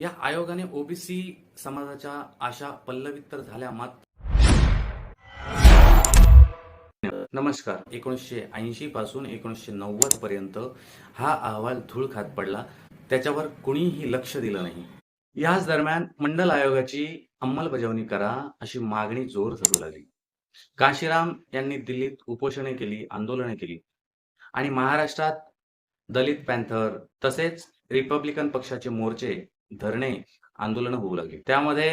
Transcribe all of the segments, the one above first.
या आयोगाने ओबीसी समाजाच्या आशा पल्लवित तर झाल्या मात्र नमस्कार. एकोणीसशे ऐंशी पासून एकोणीसशे नव्वद पर्यंत हा अहवाल धूळ खात पडला. त्याच्यावर कुणीही लक्ष दिलं नाही. याच दरम्यान मंडल आयोगाची अंमलबजावणी करा अशी मागणी जोर धरू लागली. काशीराम यांनी दिल्लीत उपोषणे केली आंदोलने केली. आणि महाराष्ट्रात दलित पॅन्थर तसेच रिपब्लिकन पक्षाचे मोर्चे धरणे आंदोलन होऊ लागली. त्यामध्ये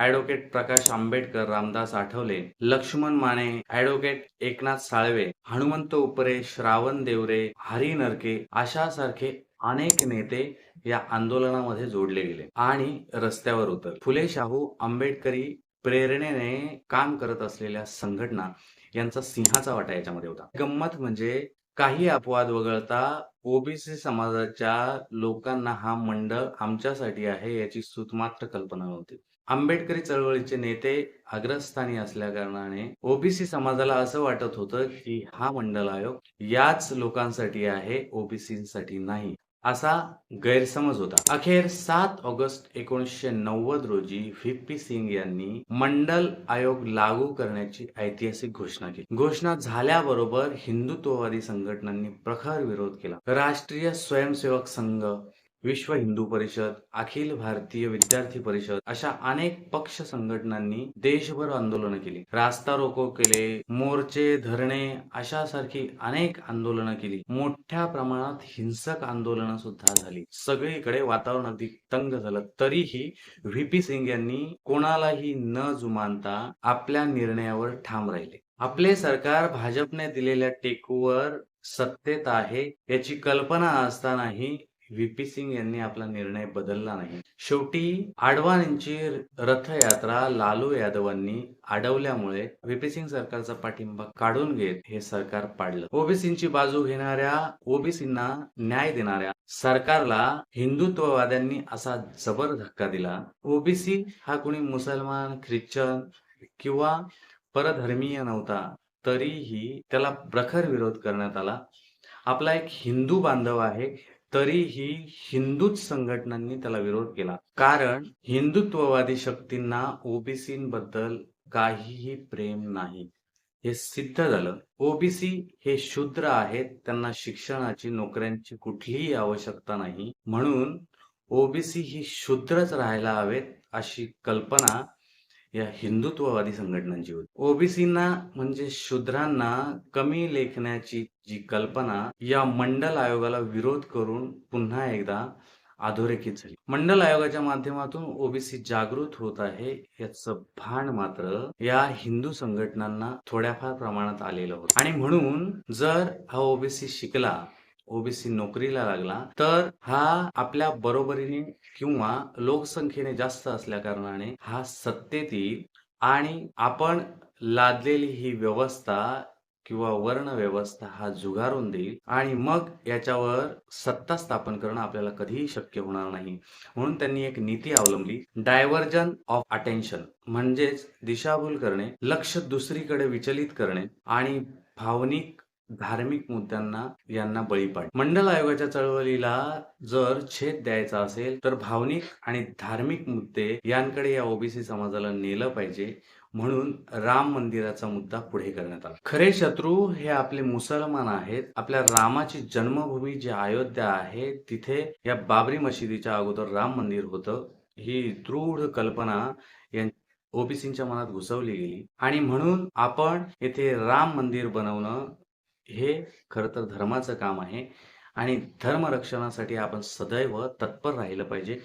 ऍडव्होकेट प्रकाश आंबेडकर रामदास आठवले लक्ष्मण माने ऍडव्होकेट एकनाथ साळवे हनुमंत उपरे श्रावण देवरे हरी नरके अशासारखे अनेक नेते या आंदोलनामध्ये जोडले गेले आणि रस्त्यावर उतर फुले शाहू आंबेडकरी प्रेरणेने काम करत असलेल्या संघटना यांचा सिंहाचा वाटा याच्यामध्ये होता. गंमत म्हणजे काही अपवाद वगळता ओबीसी समाजाच्या लोकांना हा मंडळ आमच्यासाठी आहे याची सुतमात्र कल्पना नव्हती. आंबेडकरी चळवळीचे नेते अग्रस्थानी असल्या कारणाने ओबीसी समाजाला असं वाटत होतं की हा मंडल आयोग याच लोकांसाठी आहे ओबीसीसाठी नाही. असा गैरसमज होता. अखेर सात ऑगस्ट एकोणीसशे नव्वद रोजी व्ही पी सिंग यांनी मंडल आयोग लागू करण्याची ऐतिहासिक घोषणा केली. घोषणा झाल्याबरोबर हिंदुत्ववादी संघटनांनी प्रखर विरोध केला. राष्ट्रीय स्वयंसेवक संघ विश्व हिंदू परिषद अखिल भारतीय विद्यार्थी परिषद अशा अनेक पक्ष संघटनांनी देशभर आंदोलन केली. रास्ता रोको केले मोर्चे धरणे अशा सारखी अनेक आंदोलनं केली. मोठ्या प्रमाणात हिंसक आंदोलनं सुद्धा झाली. सगळीकडे वातावरण अगदी तंग झालं. तरीही व्हीपी सिंग यांनी कोणालाही न जुमानता आपल्या निर्णयावर ठाम राहिले. आपले सरकार भाजपने दिलेल्या टेकूवर सत्तेत आहे याची कल्पना असतानाही व्हीपी सिंग यांनी आपला निर्णय बदलला नाही. शेवटी आडवाणींची रथयात्रा लालू यादवांनी अडवल्यामुळे व्हीपी सिंग सरकारचा पाठिंबा काढून घेत हे सरकार पाडलं. ओबीसींची बाजू घेणाऱ्या ओबीसींना न्याय देणाऱ्या सरकारला हिंदुत्ववाद्यांनी असा जबर धक्का दिला. ओबीसी हा कुणी मुसलमान ख्रिश्चन किंवा परधर्मीय नव्हता तरीही त्याला प्रखर विरोध करण्यात आला. आपला एक हिंदू बांधव आहे तरीही हिंदूच संघटनांनी त्याला विरोध केला. कारण हिंदुत्ववादी शक्तींना ओबीसींबद्दल काहीही प्रेम नाही. हे सिद्ध झालं. ओबीसी हे शूद्र आहेत. त्यांना शिक्षणाची नोकऱ्यांची कुठलीही आवश्यकता नाही. म्हणून ओबीसी ही शूद्रच राहायला हवेत अशी कल्पना या हिंदुत्ववादी संघटनांची होती. ओबीसींना म्हणजे शूद्रांना कमी लेखण्याची जी कल्पना या मंडल आयोगाला विरोध करून पुन्हा एकदा अधोरेखित झाली. मंडल आयोगाच्या माध्यमातून ओबीसी जागृत होत आहे याचं भान मात्र या हिंदू संघटनांना थोड्याफार प्रमाणात आलेलं होतं. आणि म्हणून जर हा ओबीसी शिकला ओबीसी नोकरीला लागला तर हा आपल्या बरोबरीने किंवा लोकसंख्येने जास्त असल्या कारणाने हा सत्तेत येईल आणि आपण लादलेली ही व्यवस्था किंवा वर्ण व्यवस्था हा जुगारून देईल आणि मग याच्यावर सत्ता स्थापन करणं आपल्याला कधीही शक्य होणार नाही. म्हणून त्यांनी एक नीती अवलंबली डायव्हर्जन ऑफ अटेन्शन म्हणजेच दिशाभूल करणे लक्ष दुसरीकडे विचलित करणे आणि भावनिक धार्मिक मुद्द्यांना यांना बळी पाड मंडल आयोगाच्या चळवळीला जर छेद द्यायचा असेल तर भावनिक आणि धार्मिक मुद्दे यांकडे या ओबीसी समाजाला नेलं पाहिजे म्हणून राम मंदिराचा मुद्दा पुढे करण्यात आला. खरे शत्रू हे आपले मुसलमान आहेत. आपल्या रामाची जन्मभूमी जी अयोध्या आहे तिथे या बाबरी मशिदीच्या अगोदर राम मंदिर होतं. ही दृढ कल्पना ओबीसींच्या मनात घुसवली गेली. आणि म्हणून आपण येथे राम मंदिर बनवणं हे खरं तर धर्माचं काम आहे आणि धर्मरक्षणासाठी आपण सदैव तत्पर राहिलं पाहिजे.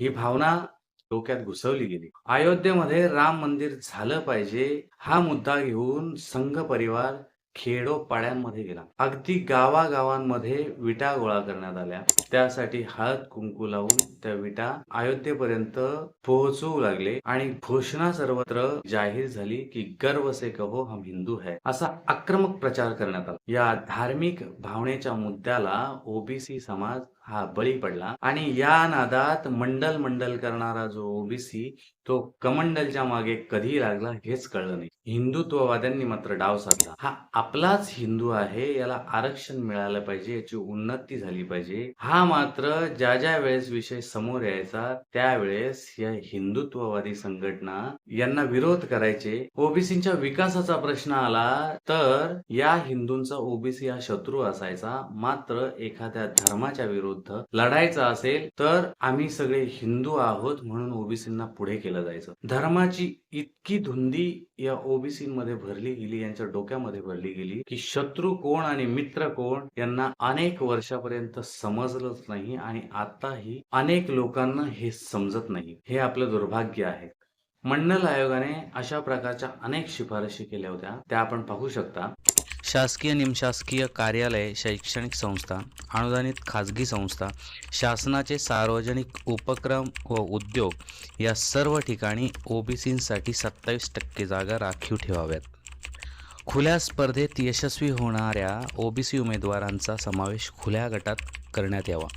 ही भावना डोक्यात घुसवली गेली. अयोध्येमध्ये राम मंदिर झालं पाहिजे हा मुद्दा घेऊन संघ परिवार खेडोपाड्यांमध्ये गेला. अगदी गावागावांमध्ये विटा गोळा करण्यात आल्या. त्यासाठी हळद कुंकू लावून त्या विटा अयोध्येपर्यंत पोहोचवू लागले आणि घोषणा सर्वत्र जाहीर झाली की गर्व से कहो हम हिंदू है. असा आक्रमक प्रचार करण्यात आला. या धार्मिक भावनेच्या मुद्द्याला ओबीसी समाज हा बळी पडला. आणि या नादात मंडल मंडल करणारा जो ओबीसी तो कमंडलच्या मागे कधी लागला हेच कळलं नाही. हिंदुत्ववाद्यांनी मात्र डाव साधला. हा आपलाच हिंदू आहे याला आरक्षण मिळालं पाहिजे याची उन्नती झाली पाहिजे. हा मात्र ज्या ज्या वेळेस विषय समोर यायचा त्यावेळेस या हिंदुत्ववादी संघटना यांना विरोध करायचे ओबीसीच्या विकासाचा प्रश्न आला तर या हिंदूंचा ओबीसी हा शत्रू असायचा मात्र एखाद्या धर्माच्या विरुद्ध लढायचं असेल तर आम्ही सगळे हिंदू आहोत म्हणून ओबीसींना पुढे केलं जायचं. धर्माची इतकी धुंदी या ओबीसी मध्ये भरली गेली यांच्या डोक्यामध्ये भरली गेली की शत्रू कोण आणि मित्र कोण यांना अनेक वर्षापर्यंत समजलंच नाही आणि आताही अनेक लोकांना हे समजत नाही. हे आपलं दुर्भाग्य आहे. मंडल आयोगाने अशा प्रकारच्या अनेक शिफारशी केल्या होत्या त्या आपण पाहू शकता. शासकीय निमशासकीय कार्यालय शैक्षणिक संस्था अनुदानित खाजगी संस्था शासनाचे सार्वजनिक उपक्रम व उद्योग या सर्व ठिकाणी ओबीसींसाठी सत्तावीस टक्के जागा राखीव ठेवाव्यात. खुल्या स्पर्धेत यशस्वी होणाऱ्या ओबीसी उमेदवारांचा समावेश खुल्या गटात करण्यात यावा.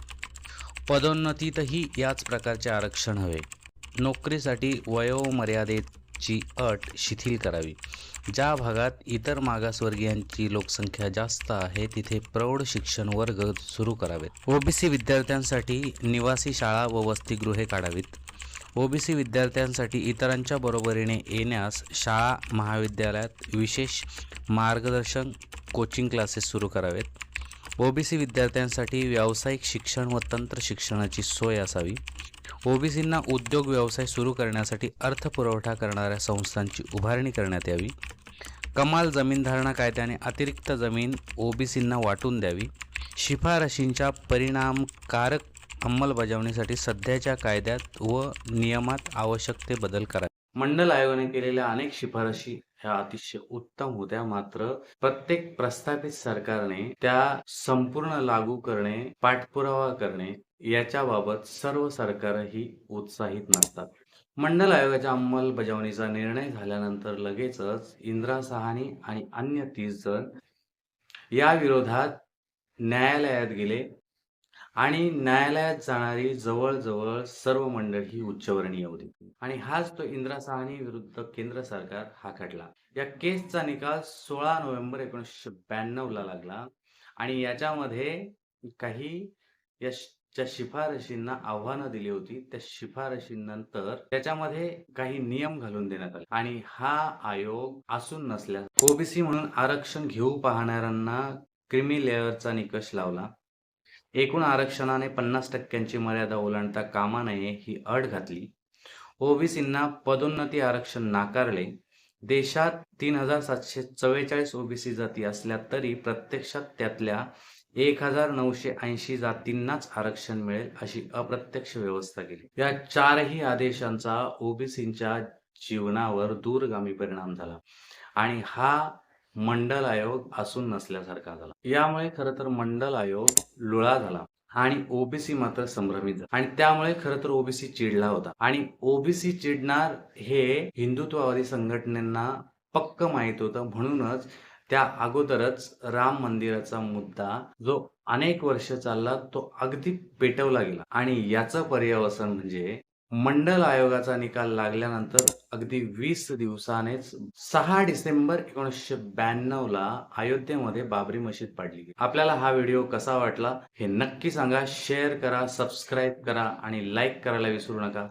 पदोन्नतीतही याच प्रकारचे आरक्षण हवे. नोकरीसाठी वयोमर्यादेची अट शिथिल करावी. ज्या भागात इतर मागासवर्गीयांची लोकसंख्या जास्त आहे तिथे प्रौढ शिक्षण वर्ग सुरू करावेत. ओबीसी विद्यार्थ्यांसाठी निवासी शाळा व वसतिगृहे काढावीत. ओबीसी विद्यार्थ्यांसाठी इतरांच्या बरोबरीने येण्यास शाळा महाविद्यालयात विशेष मार्गदर्शन कोचिंग क्लासेस सुरू करावेत. ओबीसी विद्यार्थ्यांसाठी व्यावसायिक शिक्षण व तंत्र शिक्षणाची सोय असावी. ओबीसींना उद्योग व्यवसाय सुरू करण्यासाठी अर्थपुरवठा करणाऱ्या संस्थांची उभारणी करण्यात यावी. कमाल जमीनधारणा कायद्याने अतिरिक्त जमीन ओबीसींना वाटून द्यावी. शिफारशींच्या परिणामकारक अंमलबजावणीसाठी सध्याच्या कायद्यात व नियमात आवश्यक ते बदल करावे मंडल आयोगाने केलेल्या अनेक शिफारशी ह्या अतिशय उत्तम होत्या. मात्र प्रत्येक प्रस्थापित सरकारने त्या संपूर्ण लागू करणे पाठपुरावा करणे याच्याबाबत सर्व सरकारही उत्साहित नसतात. मंडल आयोगाच्या अंमलबजावणीचा निर्णय झाल्यानंतर लगेचच इंदिरा सहानी आणि अन्य तीस जण या विरोधात न्यायालयात गेले आणि न्यायालयात जाणारी जवळजवळ सर्व मंडळ ही उच्चवर्णीय होती. आणि हाच तो इंदिरा सहानी विरुद्ध केंद्र सरकार हा खटला या केसचा निकाल सोळा नोव्हेंबर एकोणीसशे ब्याण्णव ला लागला आणि याच्यामध्ये काही या ज्या शिफारशींना आव्हानं दिली होती त्या शिफारशींनंतर त्याच्यामध्ये काही नियम घालून देण्यात आले. आणि हा आयोग असून नसल्यास ओबीसी म्हणून आरक्षण घेऊ पाहणाऱ्यांना क्रिमी लेअरचा निकष लावला. एकूण आरक्षणाने पन्नास टक्क्यांची मर्यादा ओलांडता कामा नये ही अट घातली. ओबीसींना पदोन्नती आरक्षण नाकारले. देशात तीन हजार सातशे चव्वेचाळीस ओबीसी जाती असल्या तरी प्रत्यक्षात त्यातल्या एक हजार नऊशे ऐंशी जातींनाच आरक्षण मिळेल अशी अप्रत्यक्ष व्यवस्था केली. या चारही आदेशांचा ओबीसींच्या जीवनावर दूरगामी परिणाम झाला आणि हा मंडल आयोग असून नसल्यासारखा झाला. यामुळे खरं तर मंडल आयोग लुळा झाला आणि ओबीसी मात्र संभ्रमित झाला. आणि त्यामुळे खरं तर ओबीसी चिडला होता. आणि ओबीसी चिडणार हे हिंदुत्ववादी संघटनेना पक्क माहीत होतं. म्हणूनच त्या अगोदरच राम मंदिराचा मुद्दा जो अनेक वर्ष चालला तो अगदी पेटवला गेला. आणि याचं पर्यवसन म्हणजे मंडल आयोगाचा निकाल लागल्यानंतर अगदी वीस दिवसानेच सहा डिसेंबर एकोणीसशे ब्याण्णव ला अयोध्येमध्ये बाबरी मशीद पाडली गेली. आपल्याला हा व्हिडिओ कसा वाटला हे नक्की सांगा. शेअर करा सबस्क्राईब करा आणि लाईक करायला विसरू नका.